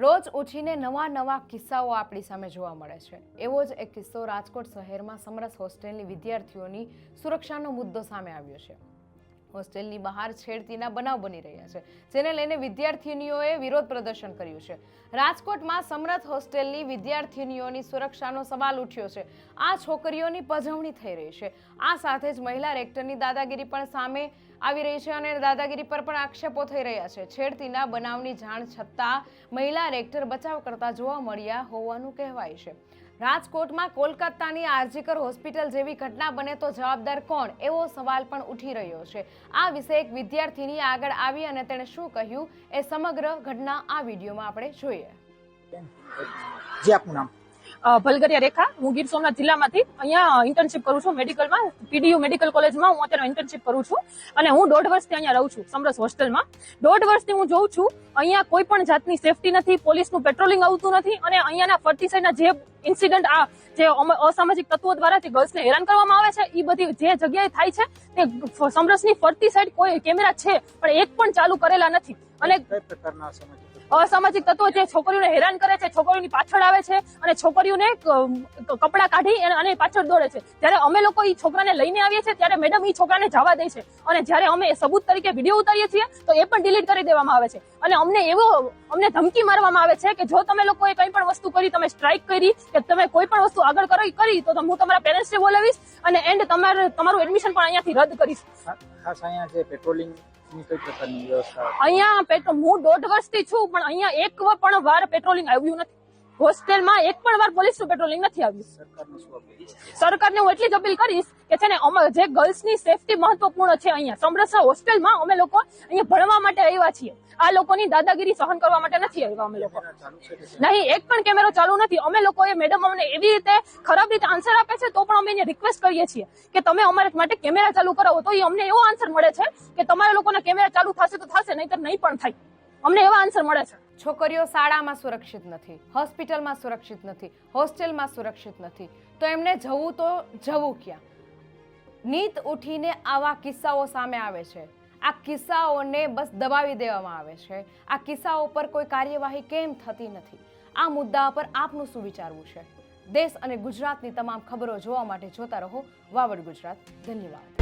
રોજ ઉઠીને નવા નવા કિસ્સાઓ આપણી સામે જોવા મળે છે. એવો જ એક કિસ્સો રાજકોટ શહેરમાં સમરસ હોસ્ટેલની વિદ્યાર્થીઓની સુરક્ષાનો મુદ્દો સામે આવ્યો છે. હોસ્ટેલની બહાર છેડતીના બનાવ બની રહ્યા છે, જેને લઈને વિદ્યાર્થીનીઓએ વિરોધ પ્રદર્શન કર્યું છે. રાજકોટમાં સમરથ હોસ્ટેલની વિદ્યાર્થીનીઓની સુરક્ષાનો સવાલ ઉઠ્યો છે. આ છોકરીઓની પજવણી થઈ રહી છે. આ સાથે જ મહિલા રેક્ટરની દાદાગીરી પણ સામે આવી રહી છે અને દાદાગીરી પર પણ આક્ષેપો થઈ રહ્યા છે. છેડતીના બનાવની જાણ છતાં મહિલા રેક્ટર બચાવ કરતા જોવા મળ્યા હોવાનું કહેવાય છે. રાજકોટમાં કોલકાતાની આરજીકર હોસ્પિટલ જેવી ઘટના બને તો જવાબદાર કોણ? એવો સવાલ પણ ઉઠી રહ્યો છે. આ વિશે એક વિદ્યાર્થીની આગળ આવી અને તેણે શું કહ્યું એ સમગ્ર ઘટના આ વિડીયોમાં આપણે જોઈએ. જી, આપનું નામ? ભલગરિયા રેખા. હું ગીર સોમનાથ જિલ્લામાંથી અહીંયા ઇન્ટર્નશીપ કરું છું મેડિકલમાં પીડીયુ મેડિકલ કોલેજમાં હું અત્યારે ઇન્ટર્નશીપ કરું છું. અને હું દોઢ વર્ષથી અહીંયા રહું છું, સમરસ હોસ્ટેલમાં. દોઢ વર્ષથી હું જોઉં છું, અહીંયા કોઈ પણ જાતની સેફટી નથી, પોલીસનું પેટ્રોલિંગ આવતું નથી અને અહીંયાના ફરતી સાઈડના જે ઇન્સિડન્ટ આ જે અસામાજિક તત્વો દ્વારા જે ગર્લ્સને હેરાન કરવામાં આવે છે એ બધી જે જગ્યાએ થાય છે, તે સમરસની ફરતી સાઈડ કોઈ કેમેરા છે, પણ એક પણ ચાલુ કરેલા નથી. અને પ્રકારના? અસામાજિક તત્વો જે છોકરીઓને હેરાન કરે છે, છોકરીઓની પાછળ આવે છે અને છોકરીઓને કપડા કાઢી અને- પાછળ દોડે છે. જ્યારે અમે લોકો એ છોકરાને લઈને આવીએ છીએ, ત્યારે મેડમ એ છોકરાને જવા દે છે. અને જ્યારે અમે સબૂત તરીકે વીડિયો ઉતારીએ છીએ, તો એ પણ ડિલીટ કરી દેવામાં આવે છે. અને અમને એવો, અમને ધમકી મારવામાં આવે છે કે જો તમે લોકોએ કંઈ પણ વસ્તુ કરી, તમે સ્ટ્રાઇક કરી, કે તમે કોઈ પણ વસ્તુ આગળ કરી કરી, તો હું તમારા પેરેન્ટ્સને બોલાવીશ અને એન્ડ તમારું તમારું એડમિશન પણ અહીંયાથી રદ કરીશ. ખાસ અહીંયા જે પેટ્રોલિંગ અહીંયા હું દોઢ વર્ષથી છું, પણ અહીંયા એક પણ વાર પેટ્રોલિંગ આવ્યું નથી. હોસ્ટેલમાં એક પણ વાર પોલીસનું પેટ્રોલિંગ નથી આવ્યું. સરકારને હું એટલી જ અપીલ કરીશ કે છે ને અમે જે ગર્લ્સની સેફટી મહત્વપૂર્ણ છે અહીંયા, સમરસા હોસ્ટેલમાં અમે લોકો અહીંયા ભણવા માટે આવ્યા છીએ. આ લોકોની દાદાગીરી સહન કરવા માટે નથી આવ્યા અમે લોકો? નહીં, એક પણ કેમેરો ચાલુ નથી. અમે લોકોએ મેડમ અમને એવી રીતે ખરાબ રીતે આન્સર આપે છે તો પણ અમે એને રિક્વેસ્ટ કરીએ છીએ કે તમે અમારા માટે કેમેરા ચાલુ કરાવો. તો એ અમને એવો આન્સર મળે છે કે તમારા લોકોના કેમેરા ચાલુ થશે તો થશે, નહીતર નહીં પણ થાય. અમને એવા આન્સર મળે છે. છોકરીઓ શાળામાં સુરક્ષિત નથી, હોસ્પિટલમાં સુરક્ષિત નથી, હોસ્ટેલમાં સુરક્ષિત નથી. તો એમને જવું તો જવું ક્યાં? નીત ઉઠીને આવા કિસ્સાઓ સામે આવે છે. આ કિસ્સાઓને બસ દબાવી દેવામાં આવે છે. આ કિસ્સાઓ પર કોઈ કાર્યવાહી કેમ થતી નથી? આ મુદ્દા પર આપનું શું વિચારવું છે? દેશ અને ગુજરાતની તમામ ખબરો જોવા માટે જોતા રહો. વાવડ ગુજરાત. ધન્યવાદ.